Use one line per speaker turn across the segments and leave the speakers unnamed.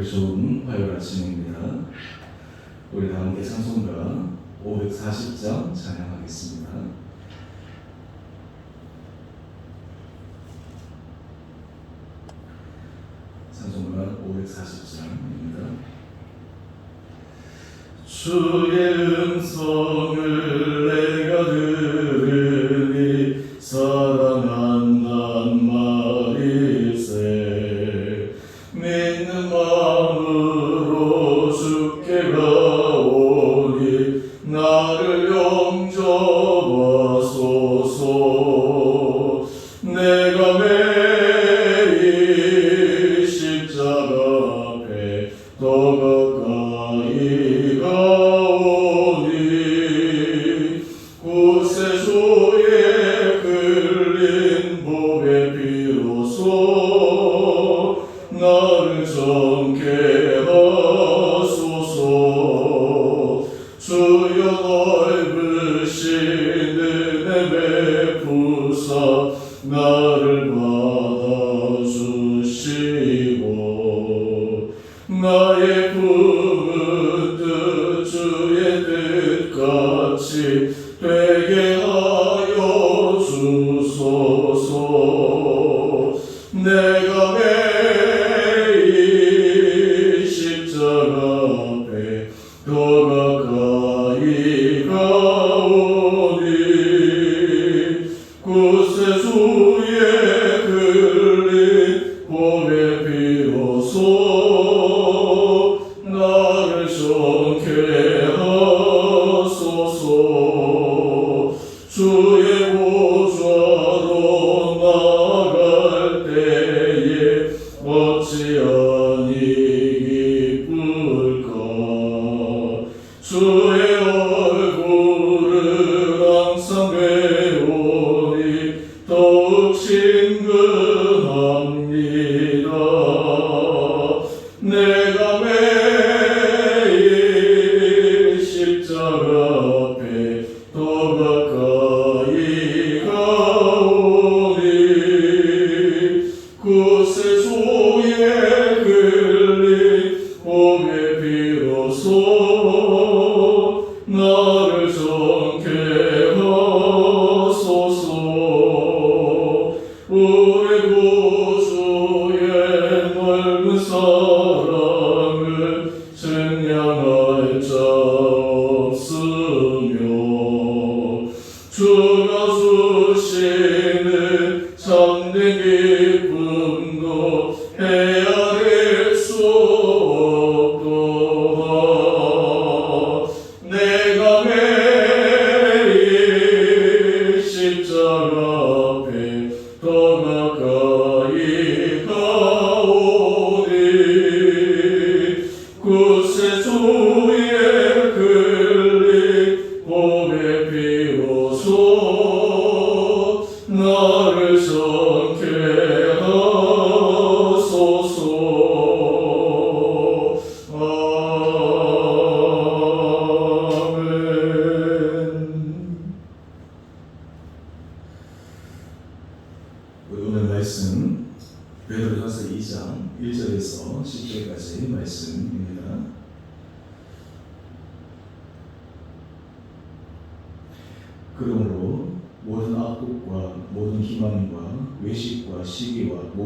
우리 좋은 화요일 아침입니다. 우리 다 함께 찬송가 540장 찬양하겠습니다. 찬송가 540장입니다. 주의 음성 베푸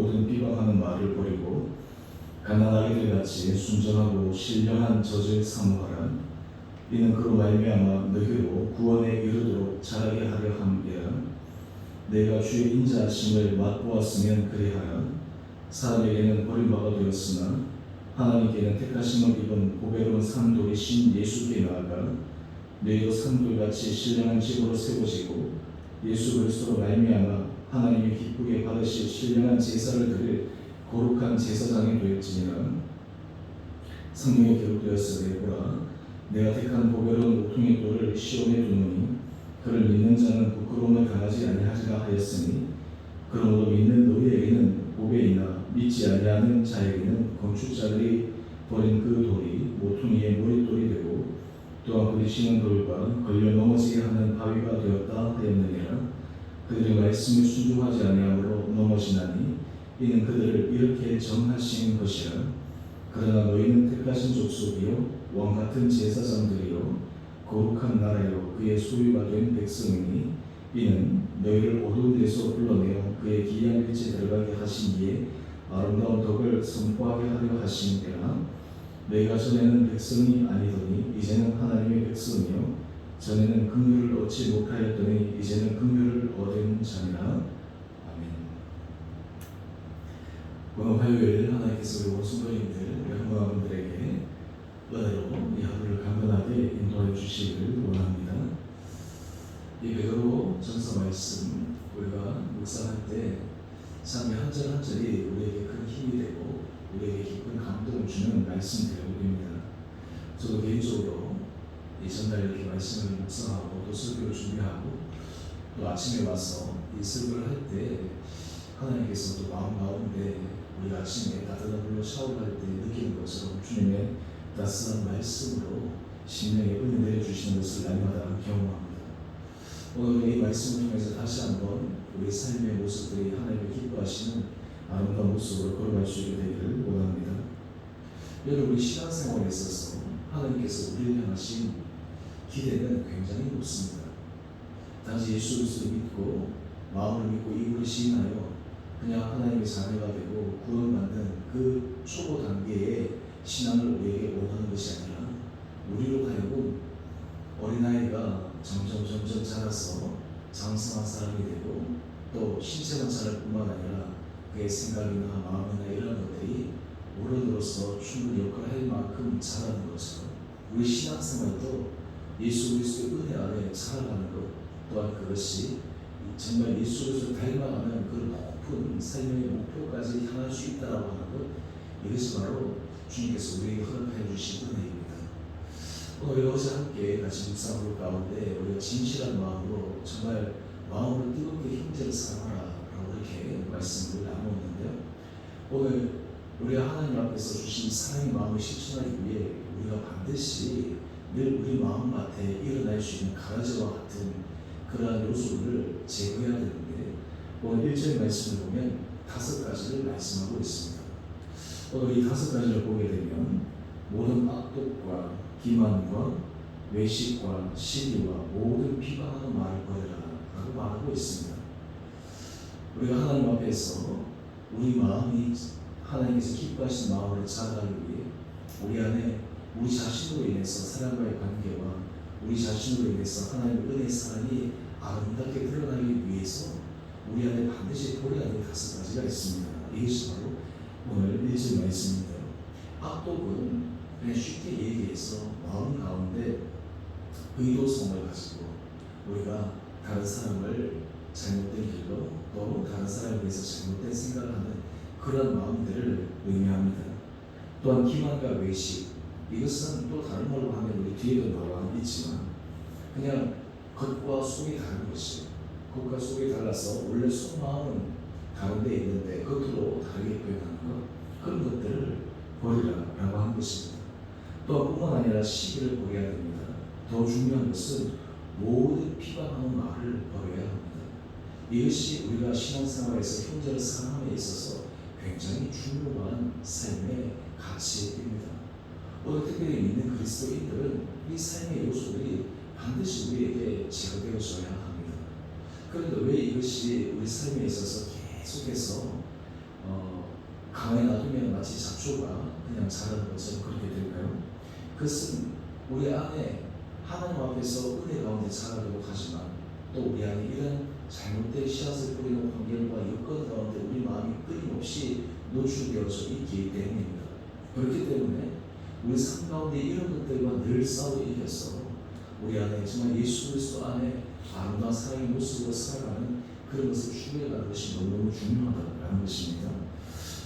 모든 비방하는 말을 버리고 가난하게들 같이 순전하고 신령한 젖을 사모하라. 이는 그로 말미암아 너희로 구원에 이르도록 자라게 하려 함이라. 내가 주의 인자하심을 맛보았으면 그리하라. 사람에게는 버림받아 되었으나 하나님께는 택하심을 입은 보배로운 산돌이 신 예수께 나아가 너희도 산돌같이 신령한 집으로 세워지고 예수 그리스도로 말미암아 하나님이 기쁘게 받으실 신령한 제사를 드릴 거룩한 제사장이 되었지니라 성경에 기록되었으되 보라 내가 택한 보배로운 오퉁이 돌을 시온에 두노니 그를 믿는 자는 부끄러움을 당하지 아니하리라 하였으니 그러므로 믿는 너희에게는 보배이나 믿지 아니하는 자에게는 건축자들이 버린 그 돌이 모퉁이의 머릿돌이 되고 또한 부딪히는 돌과 걸려 넘어지게 하는 바위가 되었다 하였느니라 그들이 말씀을 순종하지 아니함으로 넘어지나니 이는 그들을 이렇게 정하신 것이라.
그러나 너희는 택하신 족속이요 왕 같은 제사장들이요 거룩한 나라요 그의 소유가 된 백성이니 이는 너희를 어두운 데서 불러내어 그의 기이한 빛에 들어가게 하신 이에 아름다운 덕을 선포하게 하려 하심이라. 너희가 전에는 백성이 아니더니 이제는 하나님의 백성이요 전에는 긍휼을 얻지 못하였더니 이제는 긍휼을 얻은 자니라 아멘. 오늘 화요일 하나님께서 원수도인들 우리 한국분들에게 은혜로 이 하루를 강건하게 인도해 주시기를 원합니다. 이 베드로 전서 말씀 우리가 묵상할 때참이 한절 한절이 우리에게 큰 힘이 되고 우리에게 깊은 감동을 주는 말씀 대목입니다. 저도 개인적으로 이 전날 이렇게 말씀을 묵상하고 또 설교를 준비하고 또 아침에 와서 이 설교를 할 때 하나님께서 또 마음 가운데 우리 아침에 따뜻한 물로 샤워할 때 느끼는 것처럼 주님의 따스한 말씀으로 심령에 은혜 내려주시는 것을 날마다 경험합니다. 오늘 이 말씀을 통해서 다시 한번 우리 삶의 모습들이 하나님을 기뻐하시는 아름다운 모습으로 걸어갈 수 있게 되기를 원합니다. 여러분 우리 신앙생활에 있어서 하나님께서 우리를 향하신 기대는 굉장히 높습니다. 단지 예수 그리스도를 믿고 마음을 믿고 입으로 시인하여 그냥 하나님의 자녀가 되고 구원받는 그 초보 단계의 신앙을 우리에게 원하는 것이 아니라 우리로 하여금 어린아이가 점점 점점 자라서 장성한 사람이 되고 또 신체만 자랄 뿐만 아니라 그의 생각이나 마음이나 이런 것들이 어른으로서 충분히 역할을 할 만큼 자라는 것처럼 우리 신앙생활도 예수 그리스도의 은혜 아래 살아가는 것 또한 그것이 정말 예수 그리스도를 닮아가는 그 높은 삶의 목표까지 향할 수 있다라고 하는 것 이것이 바로 주님께서 우리에게 허락해 주신 은혜입니다. 오늘 어제 함께 같이 묵상을 가운데 우리가 진실한 마음으로 정말 마음을 뜨겁게 형제를 사랑하라라고 이렇게 말씀을 나누었는데요. 오늘 우리가 하나님 앞에서 주신 사랑의 마음을 실천하기 위해 우리가 반드시 늘 우리 마음밭에 일어날 수 있는 가라지와 같은 그러한 요소를 제거해야 되는데 오늘 1절 말씀을 보면 다섯 가지를 말씀하고 있습니다. 오늘 이 다섯 가지를 보게 되면 모든 악독과 기만과 외식과 시기와 모든 비방하는 말을 버려라 라고 말하고 있습니다. 우리가 하나님 앞에서 우리 마음이 하나님께서 기뻐하시는 마음으로 자라기 위해 우리 안에 우리 자신으로 인해서 사람과의 관계와 우리 자신으로 인해서 하나님의 은혜 사랑이 아름답게 드러나기 위해서 우리 안에 반드시 버려야 될 다섯 가지가 있습니다. 이것이 바로 오늘 1절 말씀입니다. 악독은 그냥 쉽게 얘기해서 마음 가운데 의도성을 가지고 우리가 다른 사람을 잘못된 길로 또 다른 사람에 대해서 잘못된 생각을 하는 그런 마음들을 의미합니다. 또한 기만과 외식 이것은 또 다른 말로 하면 우리 뒤에도 나와 있지만 그냥 겉과 속이 다른 것이 겉과 속이 달라서 원래 속마음은 다른 데 있는데 겉으로 다르게 표현하는 것 그런 것들을 버리라라고 한 것입니다. 또 뿐만 아니라 시기를 버려야 됩니다. 더 중요한 것은 모든 비방하는 말을 버려야 합니다. 이것이 우리가 신앙생활에서 형제를 사랑함에 있어서 굉장히 중요한 삶의 가치입니다. 특별히 믿는 그리스도인들은 이 삶의 요소들이 반드시 우리에게 제거되어져야 합니다. 그런데 왜 이것이 우리 삶에 있어서 계속해서 어, 가만히 놔두면 마치 잡초가 그냥 자라는 것처럼 그렇게 될까요? 그것은 우리 안에 하나님 앞에서 은혜 가운데 자라도록 하지만 또 우리 안에 이런 잘못된 씨앗을 뿌리는 환경과 여건 가운데 우리 마음이 끊임없이 노출되어져 있기 때문입니다. 그렇기 때문에 우리 삶 가운데 이런 것들과 늘 싸워 이겨서 우리 안에 정말 예수 그리스도 안에 아름다운 사랑의 모습으로 살아가는 그런 것을 추구해가는 것이 너무너무 중요하다는 것입니다.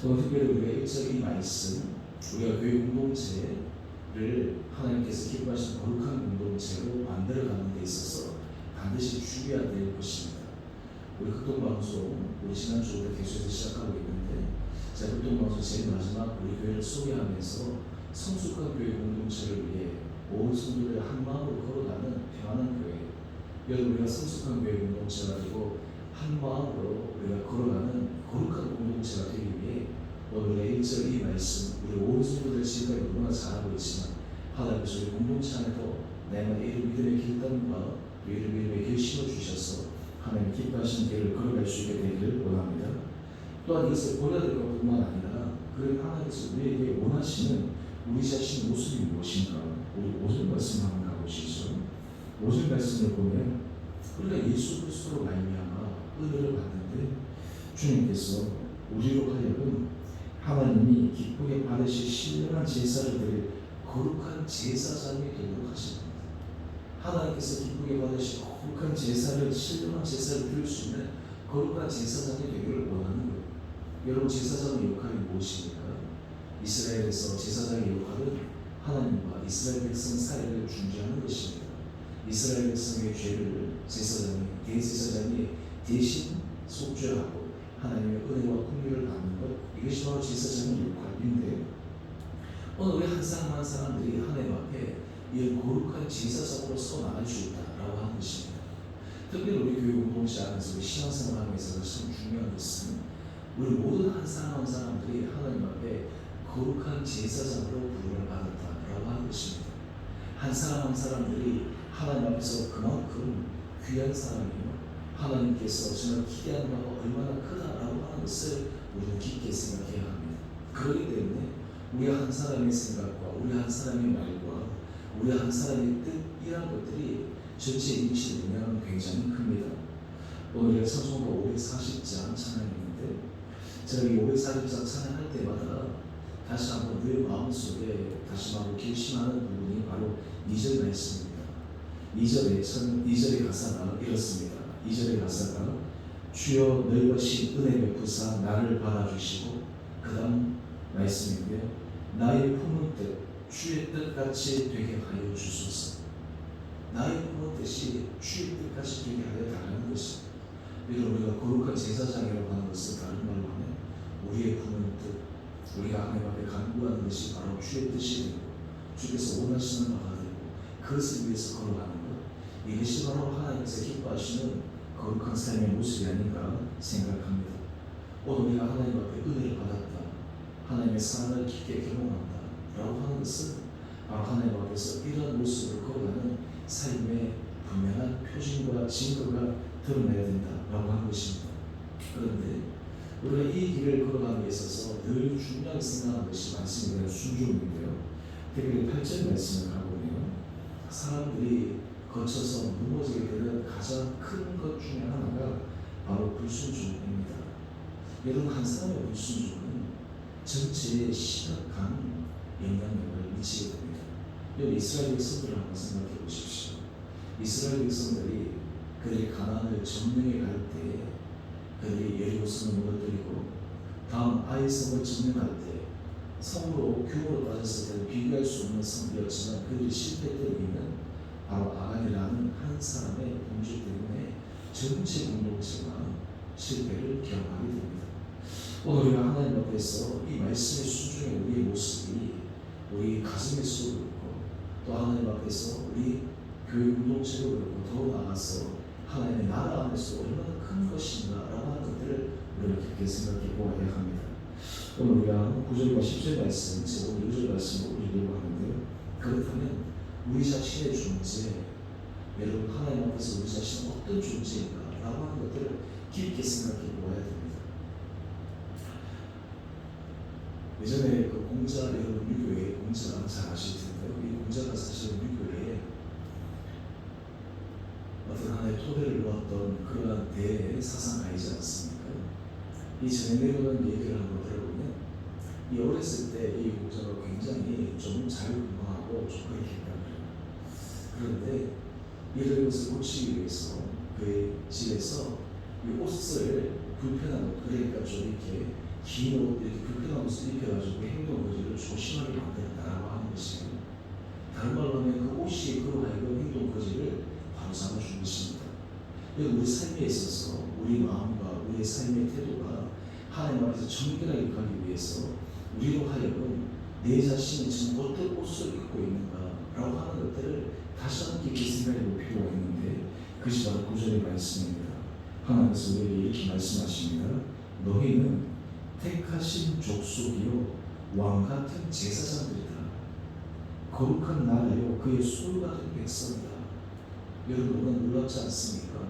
오늘 특별히 우리가 일적인 말씀, 우리가 교회 공동체를 하나님께서 기뻐하시는 거룩한 공동체로 만들어가는 데 있어서 반드시 주의해야 될 것입니다. 우리 극동방송, 우리 지난주부터 계속해서 시작하고 있는데 제가 극동방송 제일 마지막 우리 교회를 소개하면서 성숙한 교회 공동체를 위해 온 성도들의 한 마음으로 걸어가는 평안한 교회 여러분 우리가 성숙한 교회 공동체가 되고 한 마음으로 우리가 걸어가는 거룩한 공동체가 되기 위해 오늘의 1절 이 말씀 우리 온 성도들 지금까지 너무나 잘 알고 있지만 하나님께서 우리 공동체 안에도 내가 이런 믿음의 길단과 이런 믿음의 결심을 주셔서 하나님 기뻐하시는 길을 걸어갈 수 있게 되기를 원합니다. 또한 이것을 보여야 될 것뿐만 아니라 그 하나님께서 우리에게 원하시는 우리 자신의 모습이 무엇인가 우리 오늘 말씀 한번 가보시죠. 오늘 말씀을 보면 우리가 예수 그리스도로 말미암아 은혜를 받는데 주님께서 우리로 하여금 하나님이 기쁘게 받으실 신령한 제사를 드릴 거룩한 제사장이 되도록 하십니다. 하나님께서 기쁘게 받으실 거룩한 제사를 신령한 제사를 드릴 수 있는 거룩한 제사장이 되기를 원하는 거예요. 여러분 제사장의 역할이 무엇입니까? 이스라엘에서 제사장의 역할은 하나님과 이스라엘 백성 사이를 중재하는 것입니다. 이스라엘 백성의 죄를 제사장이 대제사장이 대신 속죄하고 하나님의 은혜와 긍휼을 받는 것 이것이 바로 제사장의 역할인데 오늘 우리 한 사람 한 사람들이 하나님 앞에 이 거룩한 제사장으로 서 나갈 수 있다라고 하는 것입니다. 특별히 우리 교회 공동체 안에서 우리 신앙생활하는 있어서 참 중요한 것은 우리 모든 한 사람 한 사람들이 하나님 앞에 거룩한 제사장으로 부름을 받았다라고 하는 것입니다. 한 사람 한 사람들이 하나님 앞에서 그만큼 귀한 사람이요 하나님께서 정말 기대하는 바가 얼마나 크다라고 하는 것을 우리는 깊게 생각해야 합니다. 그렇기 때문에 우리 한 사람의 생각과 우리 한 사람의 말과 우리 한 사람의 뜻 이런 것들이 전체에 미치는 영향은 굉장히 큽니다. 오늘 성성가 540장 찬양인데 제가 이 540장 찬양할 때마다 다시 한번 늘 마음속에 다시 한번 결심하는 부분이 바로 2절 말씀입니다. 2절에 천 2절의 가사가 이렇습니다. 2절의 가사가 주여 넓으신 은혜 베푸사 나를 받아주시고 그 다음 말씀인데요. 나의 품은 뜻 주의 뜻같이 되게 하여 주소서. 나의 품은 뜻이 주의 뜻같이 되게 하여 달라는 것입니다. 우리가 거룩한 제사장이라고 하는 것은 다른 말로 하면 우리의 품은 뜻, 우리가 하나님 앞에 간구하는 것이 바로 주의 뜻이 되고 주께서 원하시는 바가 되고 그것을 위해서 걸어가는 것 이것이 바로 하나님께서 기뻐하시는 거룩한 삶의 모습이 아닌가 생각합니다. 오늘 우리가 하나님 앞에 은혜를 받았다. 하나님의 사랑을 깊게 경험한다. 라고 하는 것은 바로 하나님 앞에서 이런 모습을 걸어가는 삶의 분명한 표징과 증거가 드러나야 된다 라고 하는 것입니다. 그런데 우리가 이 길을 걸어가는 데 있어서 늘 중요하게 생각하는 것이 말씀에 순종인데요. 특별히 8절 말씀을 가보면 사람들이 거쳐서 무너지게 되는 가장 큰 것 중에 하나가 바로 불순종입니다. 여러분 한 사람의 불순종은 전체에 심각한 영향력을 미치게 됩니다. 여러분 이스라엘 백성들을 한번 생각해 보십시오. 이스라엘 백성들이 그들이 가나안을 점령해 갈 때 그들이 여리고성을 무너뜨리고 다음 아이성을 점령할 때 성으로 규모로 따졌을 때는 비교할 수 없는 성이었지만 그들이 실패했던 이유는 바로 아간이라는 한 사람의 범죄 때문에 전체 공동체가 실패를 경험하게 됩니다. 오늘 우리가 하나님 앞에서 이 말씀의 순종의 우리의 모습이 우리 가슴에 쏟고 있고 또 하나님 앞에서 우리 교회 공동체로 그렇고 더 나아가서 하나님의 나라 안에서 얼마나 큰 것인가라고 하는 것들을 우리가 깊게 생각해 보아야 합니다. 오늘 우리가 9절과 10절 말씀, 오늘 6절 말씀을 올리려고 하는데요. 그렇다면 우리 자신의 존재, 여러분 하나님 앞에서 우리 자신은 어떤 존재인가라고 하는 것들을 깊게 생각해 보아야 됩니다. 예전에 그 공자 여러분 유교의 공자 잘 아실 텐데요. 이 공자가 사실 유교에 어떤 하나의 토대를 놓았던 그러한 대사상가이지 않습니까? 이 내려오는 얘기를 한번 들어보면 이 어렸을 때이 공자가 굉장히 좀 자유분방하고 그래요. 그런데 이런 것을 고치기 위해서 그의 집에서 이 옷을 불편한 옷, 그러니까 좀 이렇게 긴 옷, 이렇게 불편한 옷을 입혀가지고 행동 거지를 조심하게 만들었다라고 하는 것이에요. 다른 말로 하면 그 옷이 그로 하여금 행동 거지를 바로 잡아준 것입니다. 우리 삶에 있어서 우리 마음과 우리의 삶의 태도가 하나님 앞에서 정결하게 가기 위해서 우리로 하여금 내 자신이 지금 어떤 옷을 입고 있는가라고 하는 것들을 다시 한번 깊이 생각해 볼 필요가 있는데 그것이 바로 구절의 말씀입니다. 하나님께서 우리에게 이렇게 말씀하십니다. 너희는 택하신 족속이요 왕 같은 제사장들이다. 거룩한 나라요 그의 소유가 된 백성이다. 여러분 너무 놀랍지 않습니까?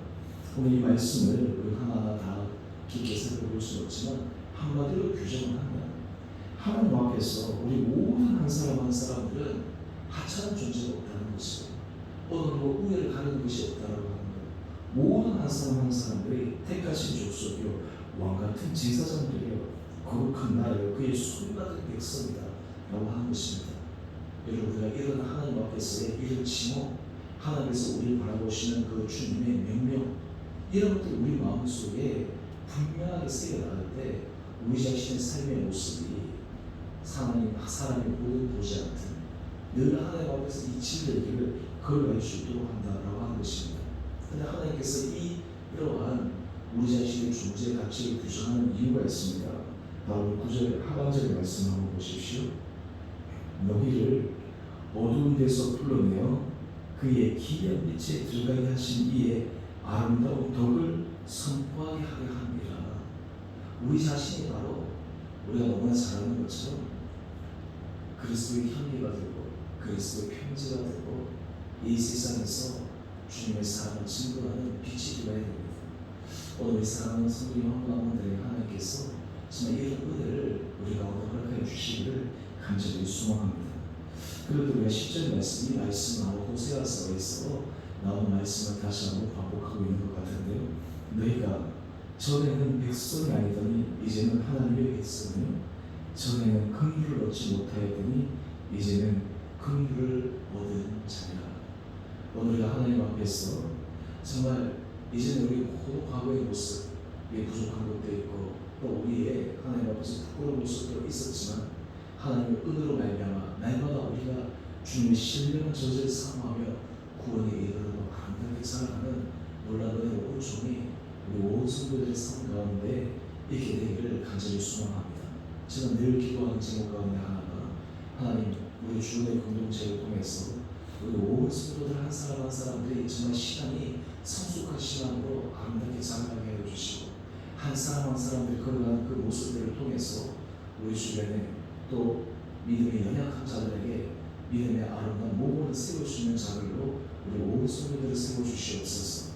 오늘 이 말씀을 우리 하나하나 다 깊게 살펴볼 수는 없지만 한마디로 규정을 하면 하나님 앞에서 우리 모든 한 사람 한 사람들은 하찮은 존재가 없다는 것이고 어느 뭐 우애를 가르는 것이 없다라고 하는 것 모든 한 사람 한 사람들이 택하신 족속이요 왕 같은 제사장들이요 거룩한 나라요 그의 소유가 된 백성이다 라고 하는 것입니다. 여러분 우리가 이런 하나님 앞에서의 이런 징호 하나님께서 우리를 바라보시는 그 주님의 명령 이런 것들 우리 마음속에 분명하게 새겨나갈 때 우리 자신의 삶의 모습이 사람이 사람이 보든 보지 않든 늘 하나님 앞에서 이 길을 걸어갈 수 있도록 한다라고 하는 것입니다. 그런데 하나님께서 이 이러한 우리 자신의 존재 가치를 규정하는 이유가 있습니다. 바로 9절 하반절의 말씀 한번 보십시오. 너희를 어두운 데서 불러내어 그의 기이한 빛에 들어가게 하신 이의 아름다운 덕을 선포하게 하려 합니다. 우리 자신이 바로 우리가 너무나 잘 아는 것처럼 그리스도의 향기가 되고 그리스도의 편지가 되고 이 세상에서 주님의 사랑을 증거하는 빛이 되어야 됩니다. 오늘 이 사랑하는 성도님 한 분한 분들에게 하나님께서 정말 이런 은혜를 우리 가운데 허락하여 주시기를 간절히 소망합니다. 그래도 우리가 10절 말씀, 이 말씀 나오고 호세아서에서 나온 말씀을 다시 한번 반복하고 있는 것 같은데요. 너희가 전에는 백성이 아니더니 이제는 하나님의 백성이요 전에는 긍휼을 얻지 못하였더니 이제는 긍휼을 얻은 자니라. 오늘 우리가 하나님 앞에서 정말 이제는 우리 과거의 모습, 우리 부족한 것도 있고 또 우리의 하나님 앞에서 부끄러운 모습도 있었지만 하나님의 은혜로 말미암아 날마다 우리가 주님의 신령한 저주를 사모하며 구원에 이르도록 아름답게 살아가는 놀라운 오종이 우리 온 성도들의 삶 가운데 있게 되기를 간절히 소망합니다. 제가 늘 기도하는 제목 가운데 하나가 하나님 우리 주님의 공동체를 통해서 우리 온 성도들 한 사람 한 사람들이 정말 신앙이 성숙한 신앙으로 아름답게 자라나게 해주시고 한 사람 한 사람들이 걸어가는 그 모습들을 통해서 우리 주변에 또 믿음의 연약한 자들에게 믿음의 아름다운 모범을 있는 자들로 우리 온 성도들을 세워주시옵소서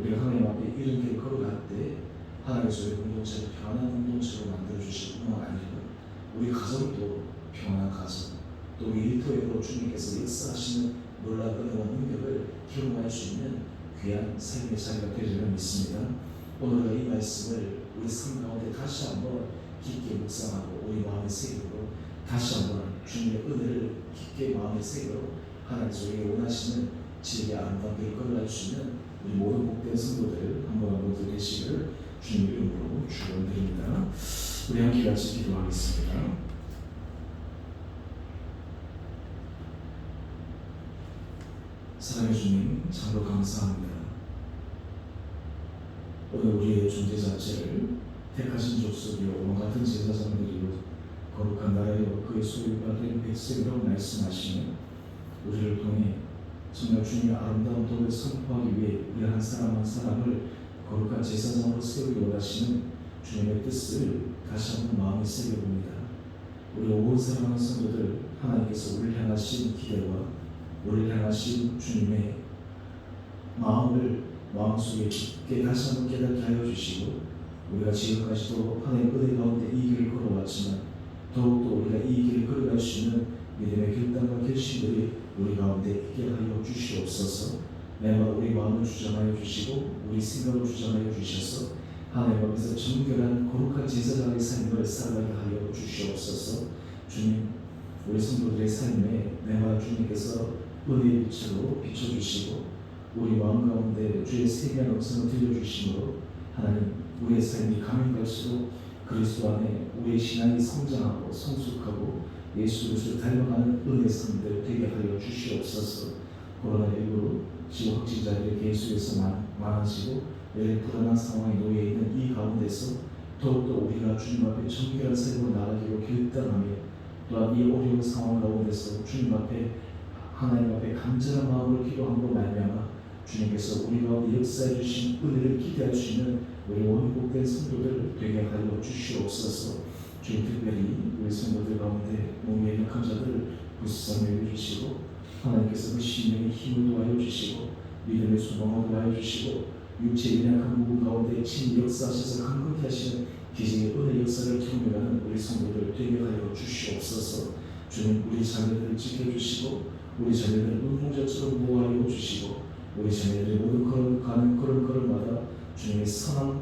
우리가 하나님 앞에 이런 길을 걸어갈 때 하나님께서 우리 공동체를 편안한 공동체로 만들어주실 뿐만 아니라 우리 가정도 평안한 가정 또 일터에도 주님께서 역사하시는 놀라운 은혜와 능력을 경험할 수 있는 귀한 삶의 자리가 되리라 믿습니다. 오늘 이 말씀을 우리 삶 가운데 다시 한번 깊게 묵상하고 다시 한번 주님의 은혜를 깊게 마음에 새겨 하나님께서 우리에게 원하시는 아름다운 길을 걸어갈 수 있는 우리 모든 복된 성도들 한번 한번 되시기를 주님 이름으로 축원드립니다. 우리 함께 같이 기도하겠습니다. 사랑해 주님 참으로 감사합니다. 오늘 우리의 존재 자체를 택하신 족속이요 왕 같은 제사장들이요 거룩한 나라여 그의 소유가 된 백성이라고 말씀하시며 우리를 통해 정말 주님의 아름다운 덕을 선포하기 위해 우리 한 사람 한 사람을 거룩한 제사장으로 세우기 원하시는 주님의 뜻을 다시 한번 마음에 새겨봅니다. 우리 온 사랑하는 성도들 하나님께서 우리를 향하신 기대와 우리를 향하신 주님의 마음을 마음속에 깊게 다시 한번 깨닫게 하여 주시고 우리가 지금까지도 하나님의 은혜 가운데 이 길을 걸어왔지만 더욱더 우리가 이 길을 걸어갈 수 있는 믿음의 결단과 결심들이 우리 가운데 있게 하여 주시옵소서. 매번 우리 마음을 주장하여 주시고 우리 생각을 주장하여 주셔서 하나님 앞에서 정결한 거룩한 제사장의 삶을 살아가게 하여 주시옵소서. 주님 우리 성도들의 삶에 매번 주님께서 은혜의 빛으로 비춰주시고 우리 마음 가운데 주의 세미한 음성을 들려주심으로 하나님 우리의 삶이 가면 갈수록 그리스도 안에 우리의 신앙이 성장하고 성숙하고 예수 그리스도를 닮아가는 은혜 삶들 되게 하여 주시옵소서. 코로나19로 지금 확진자들이 계속해서 많- 많아지고 매일 불안한 상황에 놓여 있는 이 가운데서 더욱더 우리가 주님 앞에 정결한 삶으로 나가기로 결단하며 또한 이 어려운 상황 가운데서 주님 앞에 하나님 앞에 간절한 마음으로 기도함으로 말미암아 주님께서 우리 가운데 역사해 주신 은혜를 기대할 수 있는 우리 원복된 성도들 되게 하여 주시옵소서. 주님 특별히 우리 성도들 가운데 몸에 약한 자들을 불쌍히 여겨주시고 하나님께서 그 심령의 힘을 도하여 주시고 믿음의 소망을 도하여 주시고 육체의 연약한 부분 가운데 친 역사하셔서 강건케 하시는 기적의 은혜 역사를 경험하는 우리 성도들 되게 하여 주시옵소서 주님 우리 자녀들을 지켜주시고 우리 자녀들을 눈동자처럼 보호하여 주시고 우리 자녀들의 모든 걸음 가는 걸음 걸음마다 주님의 선한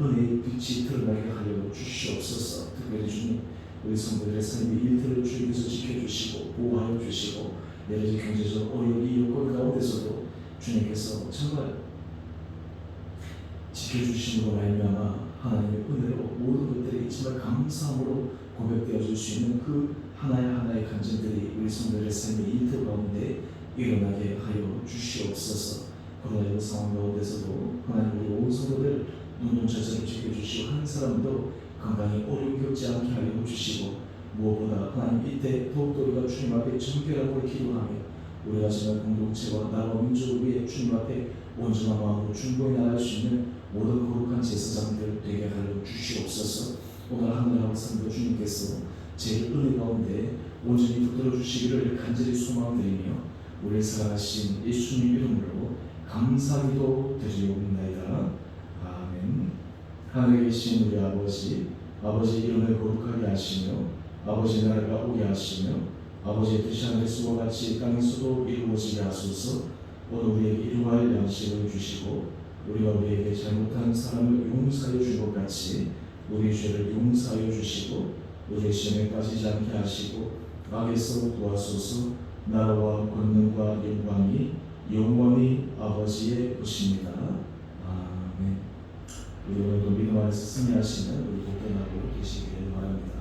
은혜의 빛이 드러나게 하여 주시옵소서. 특별히 주님 우리 성도들의 삶의 일들을 주님께서 지켜주시고 보호하여 주시고 내려진 경제적 어려운 여건 가운데서도 주님께서 정말 지켜주심으로 말미암아 하나님의 은혜로 모든 것들이 정말 감사함으로 고백되어질 수 있는 그 하나의 하나의 간증들이 우리 성도들의 삶의 일터 가운데 일어나게 하여 주시옵소서 코로나19 상황 가운데서도 하나님 우리 온 성도들 눈동자처럼 지켜주시고 한 사람도 건강히 어려움 겪지 않게 하여 주시고 무엇보다 하나님 이때 더욱더 우리가 주님 앞에 정결하고 기도하며 우리가 지난 공동체와 나라와 민족을 위해 주님 앞에 온전한 마음으로 중보에 나갈 수 있는 모든 거룩한 제사장들 되게 하여 주시옵소서. 오늘 하늘하고 산도 주님께서 제 은혜 가운데 온전히 붙들어 주시기를 간절히 소망드리며 우리를 사랑하신 예수님 이름으로 감사기도 드리옵나이다 아멘. 하늘에 계신 우리 아버지 아버지 이름을 거룩하게 하시며 아버지 나라가 오게 하시며 아버지의 뜻이 하늘에서와 같이 땅에서도 이루어지게 하소서. 오늘 우리에게 일용할 양식을 주시고 우리가 우리에게 잘못한 사람을 용서하여 준 것 같이 우리 죄를 용서하여 주시고 우리의 시험에 빠지지 않게 하시고 악에서 도와소서 나라와 권능과 영광이 영원히 아버지의 것입니다. 아멘. 우리 오늘도 믿음 안에서 승리하시는 우리 복된 하루 되시기를 바랍니다.